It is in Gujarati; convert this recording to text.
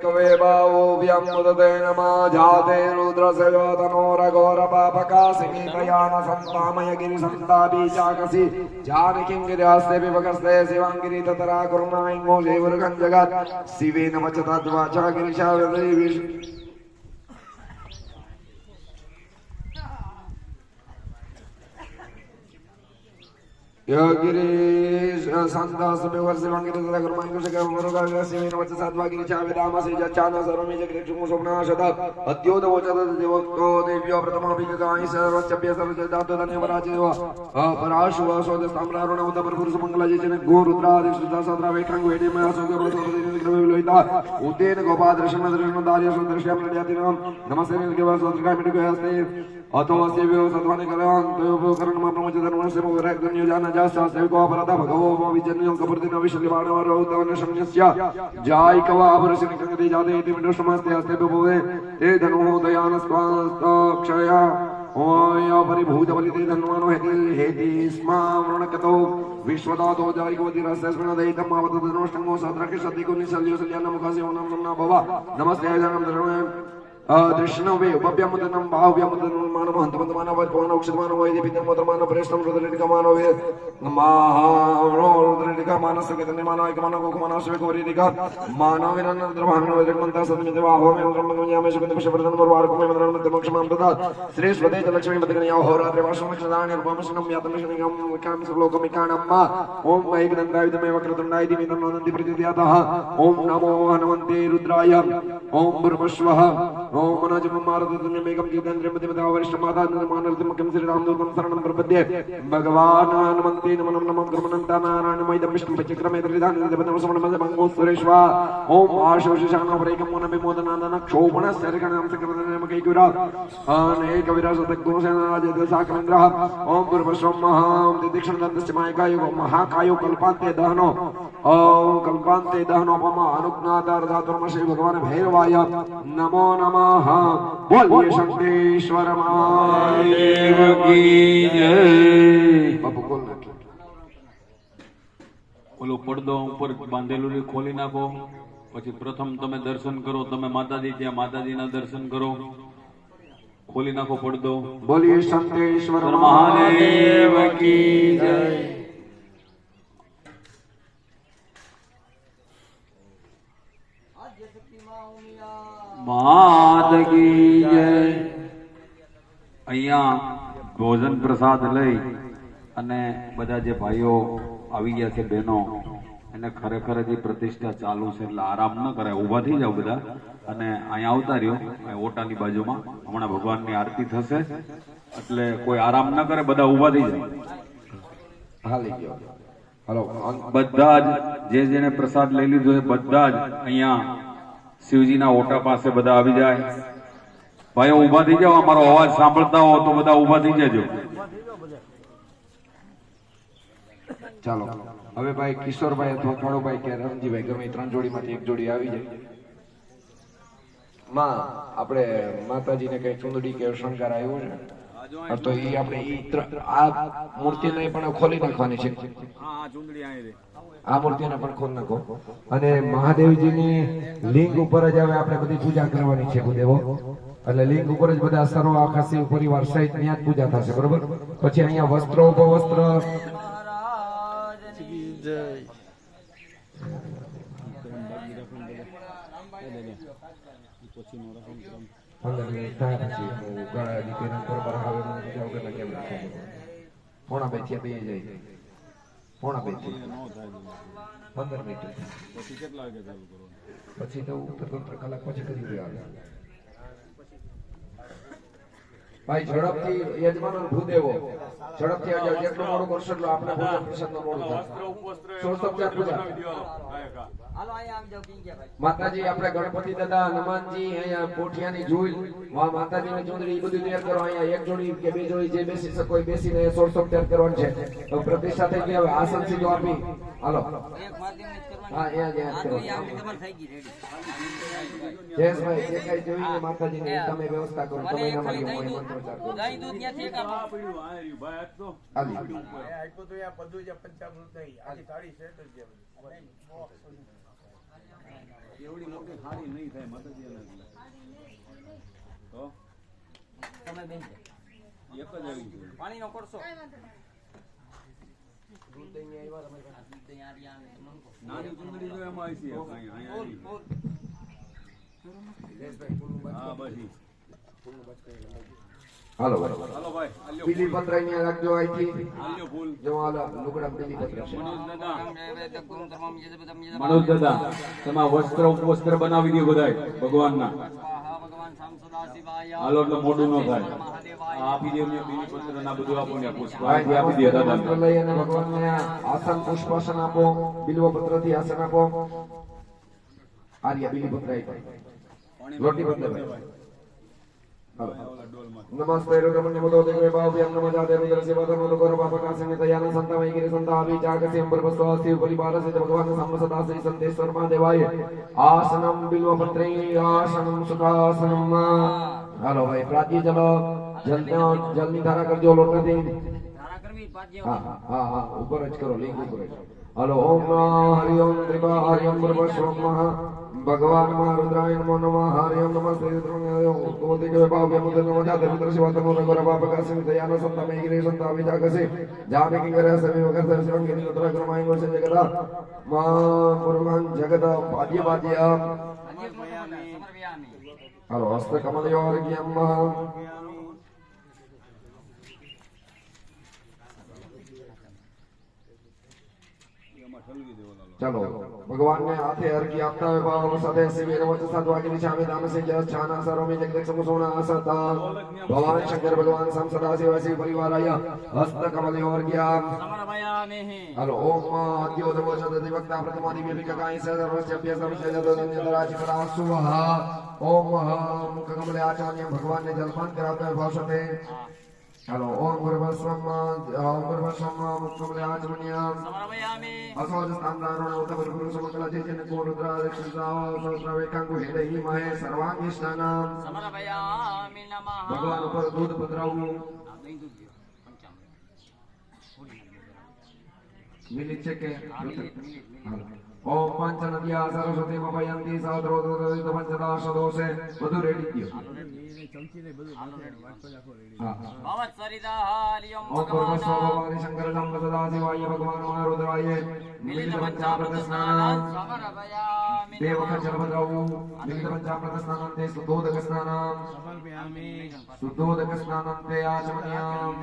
कवे बावोऽव्यं मुदते नमः जाते रुद्रस्य योतनोरघोरपापकासिनी प्रयाण सन्तामय गिरिसन्तापी चाकसि जानकीं गिरिहस्ते विभगस्ते शिवां गिरि ततरा कुर्मायिङ्गो देवृगं जगत् शिवेन वचतद्वाचा गिरिशा યોગિરીશ સંદાસ બે વર્ષે વાંગી તથા કર્માંગ સગા મનોગા સેવે નવચ સાતવા ગિરી ચાવે દામા સે જચાન સર્વમે જગ રેક્ષુ સ્વપ્ન સદા અદ્યોત વોચત દેવક્તો દેવ્યો પ્રથમ અભિગતાય સર્વસ્ય ભ્ય સર્વ દાતો ધન્ય વરાજે વા અપરાશુ સોદ સામ્રારણ ઉદ પરપુરુષ મંગલાજે છે ગો રુદ્રાદેશ સુધા સાદ્રા વેઠાંગ વેડે મે અસોગ પ્રસોદ દિન ગ્રવે લોહિતા ઉદેન ગોપા દર્શન દર્શન દાર્ય સુંદર શ્યામ લડ્યાતિ નામ નમસ્તે નિર્ગવા સોદ્રકા મિડકો હસ્તે અતો સેવ્યો સદવાને કલાં તયો કરણમાં પ્રમોચન વનસે મોરાગ દુનિયા જાના जाय कवा अवरसिन कंगदे जाते इति मिडो समस्ते हस्ते भवे ते धनो दयान स्वास्त क्षया ओय परिभूत बलिते धन्वानो हेति हेति स्मा वृणकतो विश्वदातो जायकवती रसस्मन दैतम आवत धनोष्टंगो सद्रके सदिको निसल्यो सल्यान मुखासे ओनम नमः भव नमस्ते जनम धर्मः ദക്ഷിണവേ ഉപവ്യമതനം ബാഹുവ്യമതനം മാനവ ഹന്തമന്തമാനോ ഭഗവാനോ ക്ഷമാനോ വൈദ്യ പിന്നമതമാനോ പ്രേഷ്ടം രുദ്രടികമാനോ വേ മാനോ രുദ്രടികമാനോ സംഗതനമാനോ ഐകമാനോ ഗോകുമാനോ ശിവകുമരീരിക മാനോ വിനന്ദ്രവാഹനോ വൈദ്രമന്ത സന്മിത വാഹോമേ ബ്രഹ്മജ്ഞാമേ ശുഗന്ധ പുഷ്പവർദ്ധനം വാർക്കുമേ മന്ത്രം മന്ത്രമക്ഷമാമൃത ശ്രീ സ്വദേ ലക്ഷ്മി മതകനയോ ഹോരാത്രി വാഷമക്ഷദാനി രൂപമശനം യാതമശനം വികാം ശ്ലോകമികാണമ്മ ഓം വൈഗ്നന്ദായുധമേ വക്രതുണ്ടായി ദിമിതം നന്ദി പ്രതിദ്യാതഃ ഓം നമോ ഹനുമന്തേ രുദ്രായ ഓം ബ്രഹ്മശ്വഃ ഓം ഭഗവാനാനുമന്തേ നമ നമ ഗ്രമണന്താനാരായണമൈതം വിഷ്ണു പചക്രമേ ഓം ആശോഷിശാനോപരേകം മോനവിമോദനാനന ക്ഷോഭണ ശരഗണാം സകൃതനേമ കൈകുരാ അനേക വിരാജതഗ്നോസേനാജദസാകരംഗ്രഹ ഓം പുരുപശ്വം മഹാം ദിദിക്ഷണന്തസ്യ മായകായോ മഹാകായോ കൽപാന്തേ ദഹനോ ഓം കൽപാന്തേ ദഹനോപമ അനുജ്ഞാതാർധാതുർമശ്രീ ഭഗവാൻ ഭൈരവായ നമോ നമ નમઃ શંકરેશ્વર ઓલો પડદો ઉપર બાંધેલું ખોલી નાખો. પછી પ્રથમ તમે દર્શન કરો તમે માતાજી ત્યાં માતાજી ના દર્શન કરો. ખોલી નાખો પડદો. બોલીએ શંકરેશ્વર મહાદેવ કી જય. માત કી અહીંયા ભોજન પ્રસાદ લઈ અને બધા જે ભાઈઓ આવી ગયા છે, બહેનો, એને ખરેખર જે પ્રતિષ્ઠા ચાલુ છે એટલે આરામ ન કરે ઊભા થઈ જાવ બધા. અને અહીંયા આવતા રહ્યો. ઓટાની બાજુમાં. હમણાં ભગવાનની આરતી થશે. એટલે કોઈ આરામ ન કરે, બધા ઊભા થઈ જાય હાલી ગયો. હલો બધા જ જે જેને પ્રસાદ લઈ લીધો છે, બધા જ અહીંયા શિવજીના ઓટા પાસે બધા આવી જાય. ભાઈઓ, ઊભા થઈ જાઓ, અમારો અવાજ સાંભળતા હો તો બધા ઊભા થઈ જજો. ચાલો, હવે ભાઈ કિશોરભાઈ અથવા ખોડોભાઈ કે રમજીભાઈ ગમે ત્રણ જોડીમાંથી એક જોડી આવી જાય. માં, આપણે માતાજીને કઈ ચુંદડી કે શણગાર આવ્યું છે? તો એ આપણે આ મૂર્તિને પણ ખોલી નાખવાની છે. આ મૂર્તિને પણ ખોલી નાખો. અને મહાદેવજીની લિંગ ઉપર જ હવે આપણે બધી પૂજા કરવાની છે ગુદેવો એટલે લિંગ ઉપર જ બધા સરો આખા શિવ પરિવાર સહિત ત્યાં જ પૂજા થશે બરોબર? પછી અહીંયા વસ્ત્રો ઉપવસ્ત્ર. પંદર થાય પછી હું ગળા દીકરીના પર પર આવે મને પૂજા વગરના કેમ રાખો પોણા બે થયા બે જાય. પોણા બે પંદર મિનિટ. પછી તો તંત્ર કલાક પછી કરી રહ્યા ભાઈ ઝડપથી યજમાન ભૂદેવો ઝડપથી આજે જેટલું મોડું કરશો એટલું આપણે ભોજન પ્રસાદનું મોડું થશે સોળસોપચાર પૂજા માતાજી આપણે ગણપતિ દાદા હનુમાનજી અહીંયા પોઠિયાની ઝૂલ માતાજી ની ચુંદડી બધું તૈયાર કરો. અહીંયા એક જોડી કે બે જોડી જે બેસી શકો એ બેસીને સોળસો તૈયાર કરવાનું છે. તો પ્રતિષ્ઠા થઈ ગઈ હવે આસન સીધો આપી. હાલો. હા અહીંયા જ યાદ કરો જયેશભાઈ જે કઈ જોઈને માતાજીની તમે વ્યવસ્થા કરો તમે એના માટે હું અહીં મંત્રોચ્ચાર કરું છું. હાલી. આટલું તો યા બધું જ પંચામૃત નહીં આખી થાળી છે તો જ એવડી મોટી હારી નહીં થાય માતાજી તો તમે બેન. એક જ આવી જોઈએ પાણીનો કરશો દૂધ અહીંયા આવી આવે મને કહો. નાની ચુંદડી તો એમાં આવી છે અહીંયા અહીંયા ફૂલ, આવી. ફૂલ. હા બસ ઈ. હાલો બરાબર હાલો ભાઈ આલ્યો પત્ર અહીંયા રાખજો અહીંથી આલ્યો ફૂલ જો હાલો લુગડા બીલી પત્ર મનોજ દાદા મનોજ દાદા વસ્ત્ર ઉપવસ્ત્ર બનાવી દો બધાય ભગવાનના સ્વાહા ભગવાન શામ સદા શિવાય હાલો એટલે મોઢું ન થાય. આપી દે મેં બીજી પત્ર ના બધું આપો ને પુષ્પ. આપી દે દાદા મંત્ર લઈ અને ભગવાનને આસન પુષ્પાસન આપો બિલ્વ પત્રથી આસન આપો. આર્ય બીલી પત્ર આપી લોટી પત્ર હાલો નમસ્તે રુદ્રમણ્ય મદો દેવે ભાવ્યમ નમઃ જાતે રુદ્ર સેવા ધર્મ નુગર પાપકાસિને દયાન સંતમય ગિરિ સંતાભી જાગસે અંબર સ્વાસ્તિ પરિવાર સે ભગવાન સામ સદા શ્રી સંતેશ્વર મહાદેવાય આસનમ બિલ્વ પત્રે આસનમ સુખાસનમ હાલો ભાઈ પ્રાચ્ય ચલો જલ જલની ધારા કરજો હા હા ઉપર જ કરો લિંક ઉપર જ હલો ઓમ હરિ ઓમ ત્રિપા હરિ ઓમ બ્રહ્મ સ્વમ ભગવાનમાં રુદ્રાય નમો નમઃ હરિ ઓમ નમઃ શ્રી રુદ્રાય ગોતે કે ભાવ યમ તન નમઃ જાતે રુદ્ર શિવા તનો નગર બાપ કાસિમ દયાન સંતા મે ગિરે સંતા વિજા કસે જામે કિંગ કરે સમી વગર સર સંગ ગિરે રુદ્ર ક્રમાય ગોસે જગતા મા પુરવાન જગત પાદ્ય પાદ્ય હલો હસ્ત કમલયો હરિયમ એમાં ચાલો ભગવાનને હાથે અર્ઘ્ય આપતા હોય ભાવ સાથે શિવે રવચ સાત વાગે નિશામે દાન સે જય છાના સરોમે જગદક સમસોના આસતા ભગવાન શંકર ભગવાન સમ સદા શિવ શિવ પરિવારાય હસ્ત કમલ અર્ઘ્ય. સમર્પયામિ હલો ઓમ અદ્યો નમો ચતુર્થી વક્તા મે વેદિક કાય સર્વસ્ય અભ્ય સર્વસ્ય જતોન્ય દરાચિ કરા સુવહ ઓમ મુખ કમલે આચરણ્ય ભગવાનને જલપાન કરાવતા ભાવ સાથે. સહસ્ર વેકાંગુ હેડે હિ માહે સર્વાંગી સ્નાનામ સમર્પયામિ નમઃ ભગવાન ઉપર દૂધ પધરાવવું આ દહીં દૂધ દ્યો. પંચામૃત. મિલિત છે કે. ઓમ પંચ નદ્યા સરસ્વતી મપયંતી સહદ્રો દોદિત પંચદાશ દોષે બધું રેડી ગયો શુદ્ધોદક સ્નાનામ તે આચમનીયામ